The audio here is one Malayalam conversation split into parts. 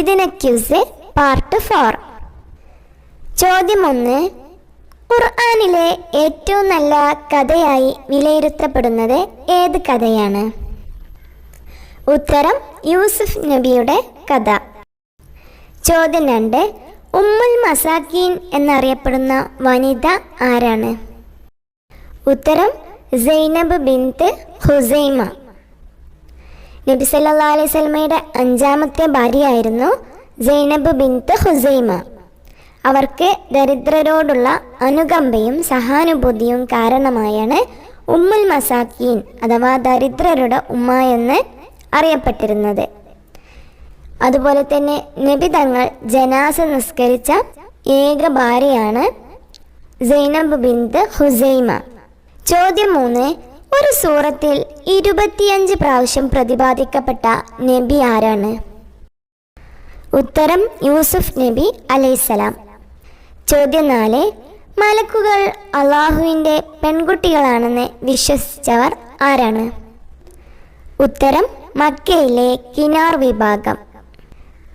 നബിദിന ക്യൂസ് പാർട്ട് ഫോർ. ചോദ്യം ഒന്ന് ഖുർആാനിലെ ഏറ്റവും നല്ല കഥയായി വിലയിരുത്തപ്പെടുന്നത് ഏത് കഥയാണ്? ഉത്തരം യൂസുഫ് നബിയുടെ കഥ. ചോദ്യം രണ്ട്. ഉമ്മുൽ മസാക്കീൻ എന്നറിയപ്പെടുന്ന വനിത ആരാണ്? ഉത്തരം സൈനബ് ബിന്ത് ഹുസൈമ. നബി സല്ലാ അലൈഹി സ്വലമയുടെ അഞ്ചാമത്തെ ഭാര്യയായിരുന്നു സൈനബ് ബിൻത്ത് ഹുസൈമ. അവർക്ക് ദരിദ്രരോടുള്ള അനുകമ്പയും സഹാനുഭൂതിയും കാരണമായാണ് ഉമ്മുൽ മസാക്കീൻ അഥവാ ദരിദ്രരുടെ ഉമ്മ എന്ന് അറിയപ്പെട്ടിരുന്നത്. അതുപോലെ തന്നെ നബി തങ്ങൾ ജനാസ നിസ്കരിച്ച ഏക ഭാര്യയാണ് സൈനബ് ബിന്ദ് ഹുസൈമ. ചോദ്യം മൂന്ന് ഒരു സൂറത്തിൽ ഇരുപത്തിയഞ്ച് പ്രാവശ്യം പ്രതിപാദിക്കപ്പെട്ട നബി ആരാണ്? ഉത്തരം യൂസുഫ് നബി അലൈസലാം ചോദ്യം നാല് മലക്കുകൾ അള്ളാഹുവിന്റെ പെൺകുട്ടികളാണെന്ന് വിശ്വസിച്ചവർ ആരാണ്? ഉത്തരം മക്കയിലെ കിനാർ വിഭാഗം.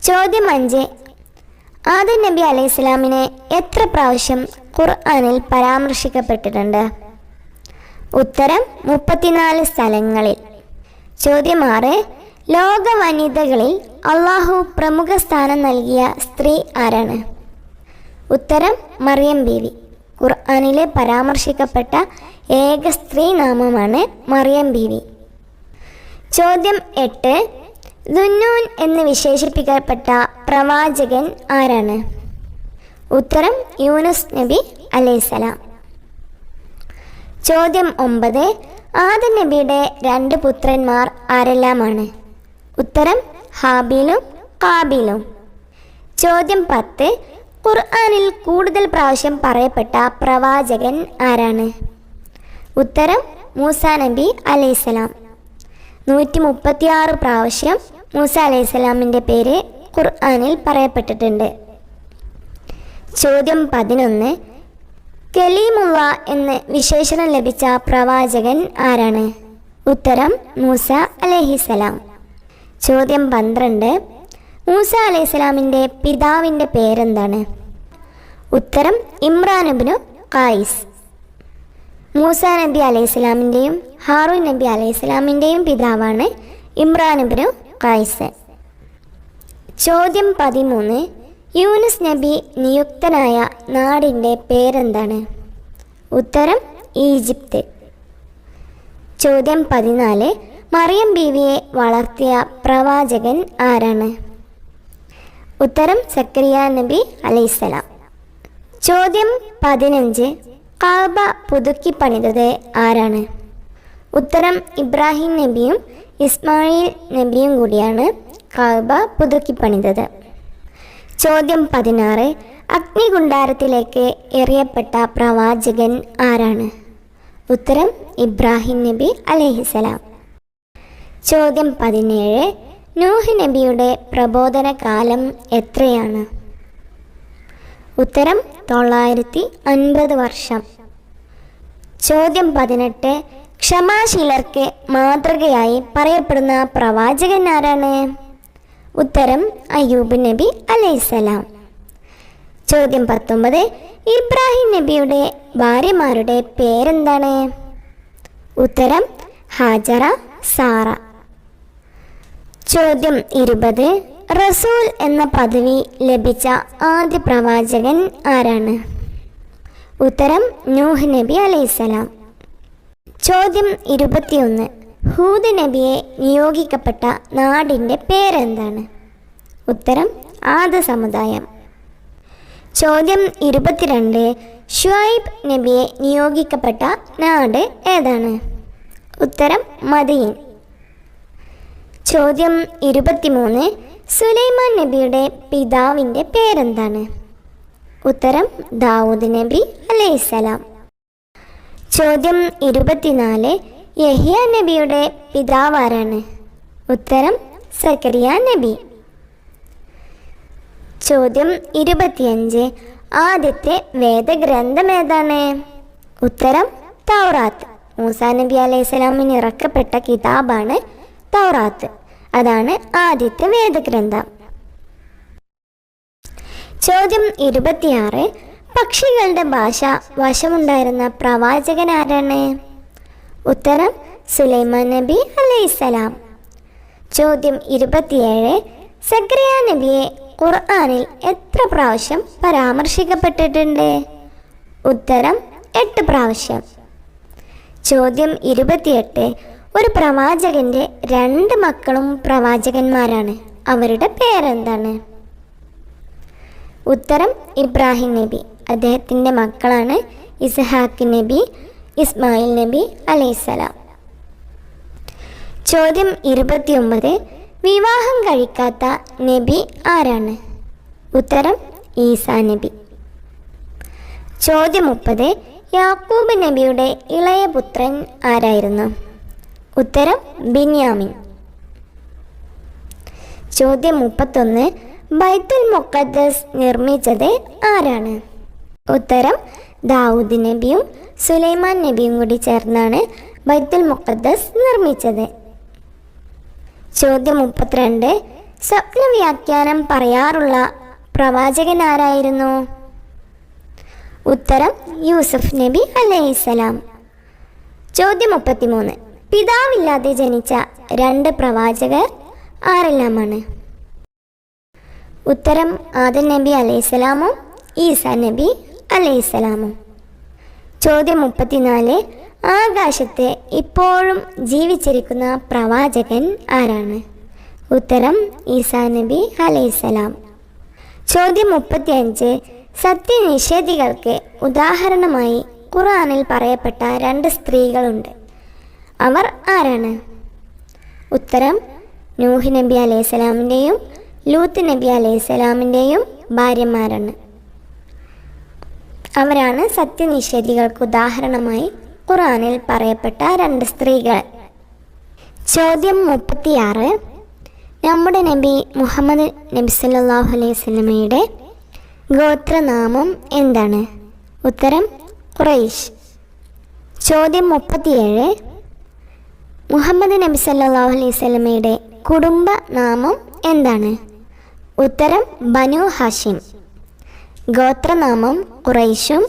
ചോദ്യം അഞ്ച് ആദം നബി അലൈഹി സ്വലാമിനെ എത്ര പ്രാവശ്യം ഖുർആാനിൽ പരാമർശിക്കപ്പെട്ടിട്ടുണ്ട്? ഉത്തരം മുപ്പത്തിനാല് സ്ഥലങ്ങളിൽ. ചോദ്യം ആറ് ലോക വനിതകളിൽ അള്ളാഹു പ്രമുഖ സ്ഥാനം നൽകിയ സ്ത്രീ ആരാണ്? ഉത്തരം മറിയം ബീവി. ഖുർആാനിലെ പരാമർശിക്കപ്പെട്ട ഏക സ്ത്രീ നാമമാണ് മറിയം ബീവി. ചോദ്യം എട്ട് ദുന്നൂൻ എന്ന് വിശേഷിപ്പിക്കപ്പെട്ട പ്രവാചകൻ ആരാണ്? ഉത്തരം യൂനുസ് നബി അലൈസലാം ചോദ്യം ഒമ്പത്. ആദ നബിയുടെ രണ്ട് പുത്രന്മാർ ആരെല്ലാമാണ്? ഉത്തരം ഹാബിലും കാബിലും. ചോദ്യം പത്ത്. ഖുർആാനിൽ കൂടുതൽ പ്രാവശ്യം പറയപ്പെട്ട പ്രവാചകൻ ആരാണ്? ഉത്തരം മൂസ നബി അലൈസലാം നൂറ്റി മുപ്പത്തിയാറ് പ്രാവശ്യം മൂസ അലൈസലാമിന്റെ പേര് ഖുർആാനിൽ പറയപ്പെട്ടിട്ടുണ്ട്. ചോദ്യം പതിനൊന്ന്. കലീമുള്ള എന്ന് വിശേഷണം ലഭിച്ച പ്രവാചകൻ ആരാണ്? ഉത്തരം മൂസ അലഹിസലാം ചോദ്യം പന്ത്രണ്ട്. മൂസ അലൈഹിസ്സലാമിന്റെ പിതാവിന്റെ പേരെന്താണ്? ഉത്തരം ഇമ്രാനബിനു കായിസ് മൂസ നബി അലൈഹിസ്സലാമിന്റെയും ഹാറൂൻ നബി അലൈഹിസ്സലാമിന്റെയും പിതാവാണ് ഇമ്രാനബിനു കായിസ് ചോദ്യം പതിമൂന്ന്. യൂനുസ് നബി നിയുക്തനായ നാടിന്റെ പേരെന്താണ്? ഉത്തരം ഈജിപ്ത്. ചോദ്യം പതിനാല്. മറിയം ബീവിയെ വളർത്തിയ പ്രവാചകൻ ആരാണ്? ഉത്തരം സക്രിയ നബി അലൈസലാം ചോദ്യം പതിനഞ്ച്. കാബ പുതുക്കി പണിതത് ആരാണ്? ഉത്തരം ഇബ്രാഹിം നബിയും ഇസ്മായിൽ നബിയും കൂടിയാണ് കാബ പുതുക്കി പണിതത്. ചോദ്യം പതിനാറ്. അഗ്നികുണ്ടാരത്തിലേക്ക് എറിയപ്പെട്ട പ്രവാചകൻ ആരാണ്? ഉത്തരം ഇബ്രാഹിം നബി അലഹിസലാം ചോദ്യം പതിനേഴ്. നൂഹ് നബിയുടെ പ്രബോധന കാലം എത്രയാണ്? ഉത്തരം തൊള്ളായിരത്തി അൻപത് വർഷം. ചോദ്യം പതിനെട്ട്. ക്ഷമാശീലർക്ക് മാതൃകയായി പറയപ്പെടുന്ന പ്രവാചകൻ ആരാണ്? ഉത്തരം അയ്യൂബ് നബി അലൈസലാം ചോദ്യം പത്തൊമ്പത് ഇബ്രാഹിം നബിയുടെ ഭാര്യമാരുടെ പേരെന്താണ്? ഉത്തരം ഹാജറ സാറ. ചോദ്യം ഇരുപത് റസൂൽ എന്ന പദവി ലഭിച്ച ആദ്യ പ്രവാചകൻ ആരാണ്? ഉത്തരം നൂഹ് നബി അലൈസലാം ചോദ്യം ഇരുപത്തിയൊന്ന് ഹൂദ് നബിയെ നിയോഗിക്കപ്പെട്ട നാടിന്റെ പേരെന്താണ്? ഉത്തരം ആദ സമുദായം. ചോദ്യം ഇരുപത്തിരണ്ട് ഷുഐബ് നബിയെ നിയോഗിക്കപ്പെട്ട നാട് ഏതാണ്? ഉത്തരം മദീൻ. ചോദ്യം ഇരുപത്തിമൂന്ന് സുലൈമാൻ നബിയുടെ പിതാവിന്റെ പേരെന്താണ്? ഉത്തരം ദാവൂദ് നബി അലൈഹിസ്സലാം. ചോദ്യം ഇരുപത്തിനാല് യഹിയ നബിയുടെ പിതാവ് ആരാണ് ഉത്തരം സക്കരിയ നബി. ചോദ്യം ഇരുപത്തിയഞ്ച്. ആദ്യത്തെ വേദഗ്രന്ഥം ഏതാണ്? ഉത്തരം തൗറാത്ത്. മൂസാ നബി അലൈഹി സ്വലാമിന് ഇറക്കപ്പെട്ട കിതാബാണ് തൗറാത്ത്. അതാണ് ആദ്യത്തെ വേദഗ്രന്ഥം. ചോദ്യം ഇരുപത്തിയാറ്. പക്ഷികളുടെ ഭാഷ വശമുണ്ടായിരുന്ന പ്രവാചകൻ ആരാണ്? ഉത്തരം സുലൈമാൻ നബി അലൈസലാം ചോദ്യം ഇരുപത്തിയേഴ് സക്രിയ നബിയെ ഖുർആാനിൽ എത്ര പ്രാവശ്യം പരാമർശിക്കപ്പെട്ടിട്ടുണ്ട്? ഉത്തരം എട്ട് പ്രാവശ്യം. ചോദ്യം ഇരുപത്തിയെട്ട് ഒരു പ്രവാചകന്റെ രണ്ട് മക്കളും പ്രവാചകന്മാരാണ്. അവരുടെ പേരെന്താണ്? ഉത്തരം ഇബ്രാഹിം നബി. അദ്ദേഹത്തിന്റെ മക്കളാണ് ഇസ്ഹാഖ് നബി ഇസ്മായിൽ നബി അലൈസലാം ചോദ്യം ഇരുപത്തിയൊമ്പത് വിവാഹം കഴിക്കാത്ത നബി ആരാണ്? ഉത്തരം ഈസാ നബി. ചോദ്യം മുപ്പത് യാക്കൂബ് നബിയുടെ ഇളയ പുത്രൻ ആരായിരുന്നു? ഉത്തരം ബിന്യാമിൻ. ചോദ്യം മുപ്പത്തൊന്ന് ബൈത്തുൽ മുഖദ്ദസ് നിർമ്മിച്ചത് ആരാണ്? ഉത്തരം ദാവൂദ് നബിയും സുലൈമാൻ നബിയും കൂടി ചേർന്നാണ് ബൈത്തുൽ മുഖദ്ദസ് നിർമ്മിച്ചത്. ചോദ്യം മുപ്പത്തിരണ്ട്. സ്വപ്ന വ്യാഖ്യാനം പറയാറുള്ള പ്രവാചകൻ ആരായിരുന്നു? ഉത്തരം യൂസഫ് നബി അലൈഹിസ്സലാം. ചോദ്യം മുപ്പത്തിമൂന്ന്. പിതാവില്ലാതെ ജനിച്ച രണ്ട് പ്രവാചകർ ആരെല്ലാമാണ്? ഉത്തരം ആദൻ നബി അലൈഹിസ്സലാമും ഈസാ നബി അലൈഹിസ്സലാമും. ചോദ്യം മുപ്പത്തിനാല്. ആകാശത്ത് ഇപ്പോഴും ജീവിച്ചിരിക്കുന്ന പ്രവാചകൻ ആരാണ്? ഉത്തരം ഈസാ നബി അലൈസലാം ചോദ്യം മുപ്പത്തിയഞ്ച്. സത്യനിഷേധികൾക്ക് ഉദാഹരണമായി ഖുറാനിൽ പറയപ്പെട്ട രണ്ട് സ്ത്രീകളുണ്ട്. അവർ ആരാണ്? ഉത്തരം നൂഹ് നബി അലൈഹിസ്സലാമിന്റെയും ലൂത്ത് നബി അലൈഹിസ്സലാമിന്റെയും ഭാര്യമാരാണ്. അവരാണ് സത്യനിഷേധികൾക്ക് ഉദാഹരണമായി ഖുറാനിൽ പറയപ്പെട്ട രണ്ട് സ്ത്രീകൾ. ചോദ്യം മുപ്പത്തിയാറ്. നമ്മുടെ നബി മുഹമ്മദ് നബി സല്ലാഹു അലൈഹി വസല്ലമയുടെ ഗോത്രനാമം എന്താണ്? ഉത്തരം ഖുറൈഷ് ചോദ്യം മുപ്പത്തിയേഴ്. മുഹമ്മദ് നബി സല്ലാഹു അലൈഹി വസല്ലമയുടെ കുടുംബ നാമം എന്താണ്? ഉത്തരം ബനു ഹാഷിം. ഗോത്രനാമം ഖുറൈശും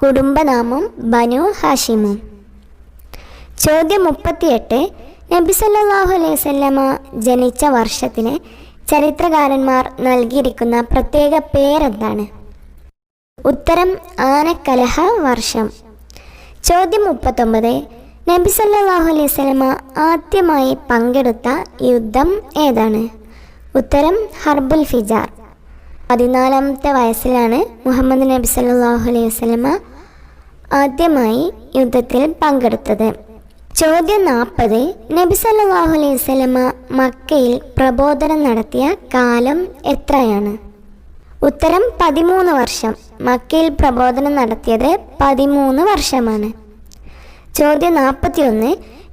കുടുംബനാമം ബനു ഹാഷിമും ചോദ്യം മുപ്പത്തിയെട്ട്. നബി സല്ലാഹു അലൈഹി സ്വല്ലമ ജനിച്ച വർഷത്തിന് ചരിത്രകാരന്മാർ നൽകിയിരിക്കുന്ന പ്രത്യേക പേരെന്താണ്? ഉത്തരം ആനക്കലഹ വർഷം. ചോദ്യം മുപ്പത്തൊമ്പത്. നബി സല്ലാഹു അലൈഹി സ്വലമ ആദ്യമായി പങ്കെടുത്ത യുദ്ധം ഏതാണ്? ഉത്തരം ഹർബുൽ ഫിജാർ. പതിനാലാമത്തെ വയസ്സിലാണ് മുഹമ്മദ് നബി സല്ലാഹു അലൈഹി വസ്ലമ ആദ്യമായി യുദ്ധത്തിൽ പങ്കെടുത്തത്. ചോദ്യം നാൽപ്പത് നബി സല്ലാഹു അലൈഹി വസ്ലമ മക്കയിൽ പ്രബോധനം നടത്തിയ കാലം എത്രയാണ്? ഉത്തരം പതിമൂന്ന് വർഷം. മക്കയിൽ പ്രബോധനം നടത്തിയത് പതിമൂന്ന് വർഷമാണ്. ചോദ്യം നാൽപ്പത്തിയൊന്ന്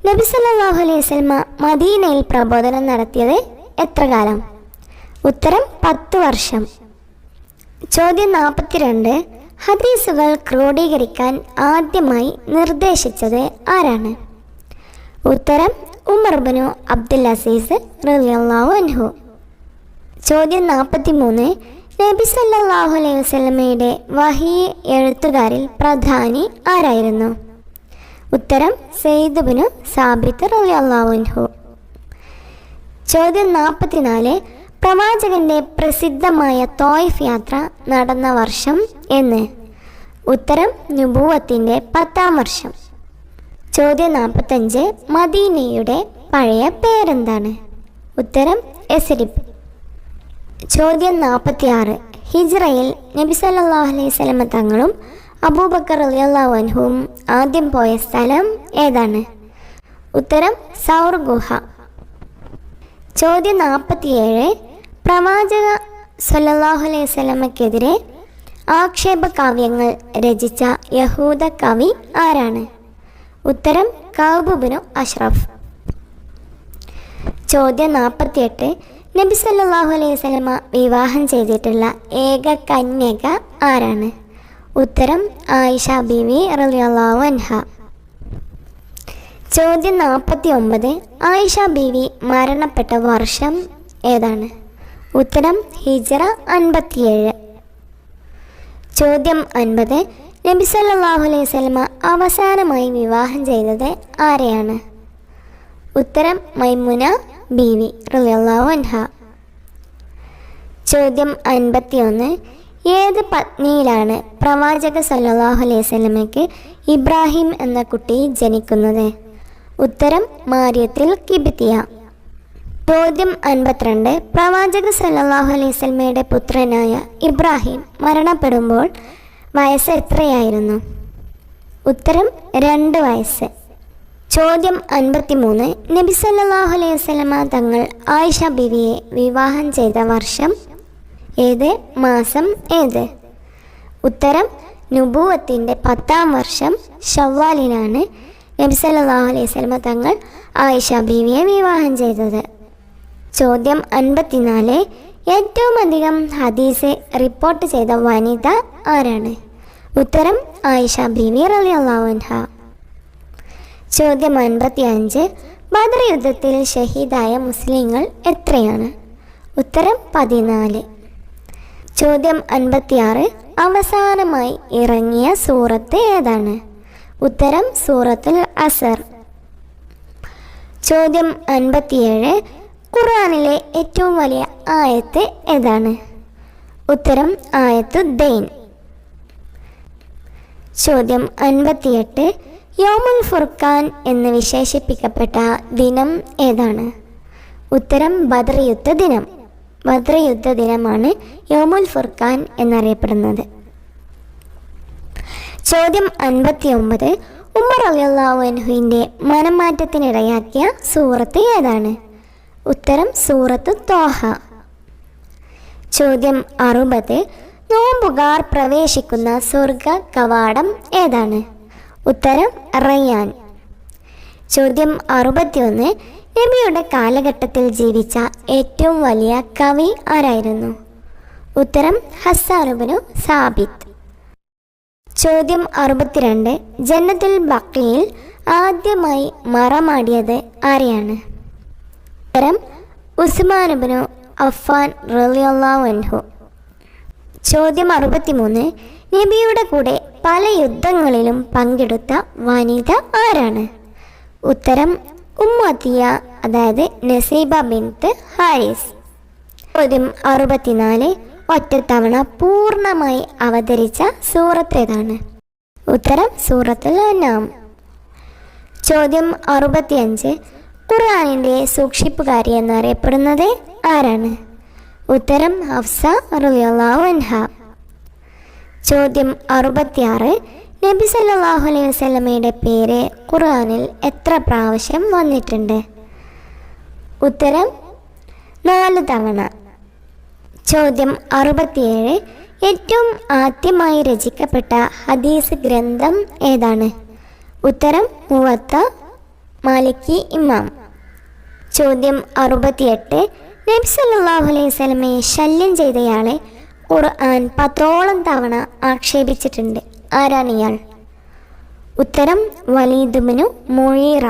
നബി സല്ലാഹു അലൈഹി വസ്ലമ മദീനയിൽ പ്രബോധനം നടത്തിയത് എത്ര കാലം? ഉത്തരം പത്ത് വർഷം. ചോദ്യം നാൽപ്പത്തിരണ്ട് ഹദീസുകൾ ക്രോഡീകരിക്കാൻ ആദ്യമായി നിർദ്ദേശിച്ചത് ആരാണ്? ഉത്തരം ഉമർ ബനു അബ്ദുൽ അസീസ് റളിയല്ലാഹു അൻഹു. ചോദ്യം നാൽപ്പത്തി മൂന്ന് നബി സല്ലാഹു അലൈഹി വസ്ലമയുടെ വഹി എഴുത്തുകാരിൽ പ്രധാനി ആരായിരുന്നു? ഉത്തരം സെയ്ദ് ബിനു സാബിത്ത് റളിയല്ലാഹു അൻഹു. ചോദ്യം നാൽപ്പത്തിനാല് പ്രവാചകന്റെ പ്രസിദ്ധമായ തോയ്ഫ് യാത്ര നടന്ന വർഷം എന്ന്. ഉത്തരം നുബൂവത്തിന്റെ പത്താം വർഷം. ചോദ്യം നാൽപ്പത്തഞ്ച് മദീനയുടെ പഴയ പേരെന്താണ്? ഉത്തരം എസരിബ്. ചോദ്യം നാൽപ്പത്തിയാറ് ഹിജ്റയിൽ നബി സല്ലല്ലാഹു അലൈഹി സ്വലമ തങ്ങളും അബൂബക്കർ റളിയല്ലാഹു അൻഹുവും ആദ്യം പോയ സ്ഥലം ഏതാണ്? ഉത്തരം സൗർ ഗുഹ. ചോദ്യം നാൽപ്പത്തിയേഴ് പ്രവാചക സല്ലല്ലാഹു അലൈഹി ആക്ഷേപ കാവ്യങ്ങൾ രചിച്ച യഹൂദ കവി ആരാണ്? ഉത്തരം കൗബുബിനു അഷ്റഫ്. ചോദ്യം നാൽപ്പത്തിയെട്ട്. നബി സല്ലാഹു അലൈഹി വസല്ലമ വിവാഹം ചെയ്തിട്ടുള്ള ഏക കന്യക ആരാണ്? ഉത്തരം ആയിഷ ബീവി റളിയല്ലാഹു അൻഹ. ചോദ്യം നാൽപ്പത്തി ഒമ്പത് ആയിഷ ബീവി മരണപ്പെട്ട വർഷം ഏതാണ്? ഉത്തരം ഹിജറ അൻപത്തിയേഴ്. ചോദ്യം അൻപത്. നബി സല്ലല്ലാഹു അലൈഹി സ്വലമ അവസാനമായി വിവാഹം ചെയ്തത് ആരെയാണ്? ഉത്തരം മൈമുന ബീവി റളിയല്ലാഹു അൻഹ. ചോദ്യം അൻപത്തിയൊന്ന്. ഏത് പത്നിയിലാണ് പ്രവാചക സല്ലാഹു അലൈഹി സ്വലമയ്ക്ക് ഇബ്രാഹിം എന്ന കുട്ടി ജനിക്കുന്നത്? ഉത്തരം മാര്യത്തിൽ കിബിത്തിയ ചോദ്യം അൻപത്തിരണ്ട്. പ്രവാചക സല്ലാഹു അലൈഹി വസല്ലമയുടെ പുത്രനായ ഇബ്രാഹിം മരണപ്പെടുമ്പോൾ വയസ്സ് എത്രയായിരുന്നു? ഉത്തരം രണ്ട് വയസ്സ്. ചോദ്യം അൻപത്തിമൂന്ന്. നബി സല്ലാഹു അലൈഹി സ്വലമ തങ്ങൾ ആയിഷ ബിവിയെ വിവാഹം ചെയ്ത വർഷം ഏത്? മാസം ഏത്? ഉത്തരം നുബൂവത്തിന്റെ പത്താം വർഷം ഷവ്വാലിനാണ് നബി സല്ലാഹു അലൈഹി സ്വലമ തങ്ങൾ ആയിഷ ബിവിയെ വിവാഹം ചെയ്തത്. ചോദ്യം അൻപത്തിനാല്. ഏറ്റവും അധികം ഹദീസ് റിപ്പോർട്ട് ചെയ്ത വനിത ആരാണ്? ഉത്തരം ആയിഷ ബീവി റളിയല്ലാഹു അള്ളാഹുൻഹ ചോദ്യം അൻപത്തി അഞ്ച് ബദർ യുദ്ധത്തിൽ ഷഹീദായ മുസ്ലിങ്ങൾ എത്രയാണ്? ഉത്തരം പതിനാല്. ചോദ്യം അൻപത്തിയാറ്. അവസാനമായി ഇറങ്ങിയ സൂറത്ത് ഏതാണ്? ഉത്തരം സൂറത്തുൽ അസർ. ചോദ്യം അൻപത്തിയേഴ്. ഖുർആനിലെ ഏറ്റവും വലിയ ആയത്ത് ഏതാണ്? ഉത്തരം ആയത്തു ദൈൻ. ചോദ്യം അൻപത്തിയെട്ട് യോമുൽ ഫുർഖാൻ എന്ന് വിശേഷിപ്പിക്കപ്പെട്ട ദിനം ഏതാണ്? ഉത്തരം ബദർ യുദ്ധ ദിനം. ബദർ യുദ്ധ ദിനമാണ് യോമുൽ ഫുർഖാൻ എന്നറിയപ്പെടുന്നത്. ചോദ്യം അൻപത്തി ഒമ്പത് ഉമർ അലിയുള്ള മനംമാറ്റത്തിനിടയാക്കിയ സൂറത്ത് ഏതാണ്? ഉത്തരം സൂറത്ത് തോഹ. ചോദ്യം അറുപത്. നോമ്പുകാർ പ്രവേശിക്കുന്ന സ്വർഗ കവാടം ഏതാണ്? ഉത്തരം റയ്യാൻ. ചോദ്യം അറുപത്തിയൊന്ന്. നബിയുടെ കാലഘട്ടത്തിൽ ജീവിച്ച ഏറ്റവും വലിയ കവി ആരായിരുന്നു? ഉത്തരം ഹസ്സാനുബനു സാബിത്ത്. ചോദ്യം അറുപത്തിരണ്ട്. ജന്നത്തുൽ ബക്കിയിൽ ആദ്യമായി മറമാടിയത് ആരെയാണ്? ഉത്തരം ഉസ്മാനുബനു അഫാൻ റലിയല്ലാഹു ചോദ്യം അറുപത്തിമൂന്ന്. നബിയുടെ കൂടെ പല യുദ്ധങ്ങളിലും പങ്കെടുത്ത വനിത ആരാണ്? ഉത്തരം ഉമ്മത്തിയ അതായത് നസീബ ബിൻത്ത് ഹാരിസ്. ചോദ്യം അറുപത്തിനാല്. ഒറ്റത്തവണ പൂർണമായി അവതരിച്ച സൂറത്ത് ഏതാണ്? ഉത്തരം സൂറത്തുൽ അനാം ചോദ്യം അറുപത്തിയഞ്ച്. ഖുർആാനിന്റെ സൂക്ഷിപ്പുകാരി എന്നറിയപ്പെടുന്നത് ആരാണ്? ഉത്തരം ഹഫ്സ അൻഹ. ചോദ്യം അറുപത്തിയാറ്. നബി സല്ലാഹു അലൈഹി വസ്ലമയുടെ പേര് ഖുർആാനിൽ എത്ര പ്രാവശ്യം വന്നിട്ടുണ്ട്? ഉത്തരം നാല് തവണ. ചോദ്യം അറുപത്തിയേഴ്. ഏറ്റവും ആദ്യമായി രചിക്കപ്പെട്ട ഹദീസ് ഗ്രന്ഥം ഏതാണ്? ഉത്തരം മുവത്ത മാലിക്കി ഇമാം. ചോദ്യം അറുപത്തിയെട്ട്. നബി സല്ലല്ലാഹു അലൈഹി സ്വലമയെ ശല്യം ചെയ്തയാളെ ഖുർആൻ പത്തോളം തവണ ആക്ഷേപിച്ചിട്ടുണ്ട്. ആരാണ് ഇയാൾ? ഉത്തരം വലീദുബിനു മൊഴീറ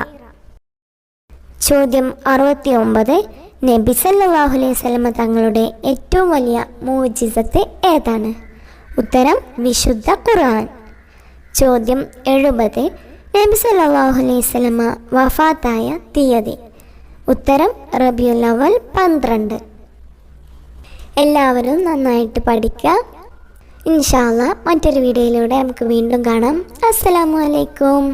ചോദ്യം അറുപത്തി ഒമ്പത് നബി സല്ലല്ലാഹു അലൈഹി സ്വലമ തങ്ങളുടെ ഏറ്റവും വലിയ മോചിസത്ത് ഏതാണ്? ഉത്തരം വിശുദ്ധ ഖുർആൻ. ചോദ്യം എഴുപത്. നബി സല്ലല്ലാഹു അലൈഹി സ്വലമ വഫാത്തായ തീയതി. ഉത്തരം റബിയുൽ അവൽ പന്ത്രണ്ട്. എല്ലാവരും നന്നായിട്ട് പഠിക്കുക ഇൻഷാല്ല മറ്റൊരു വീഡിയോയിലൂടെ നമുക്ക് വീണ്ടും കാണാം. അസ്സലാമു അലൈക്കും.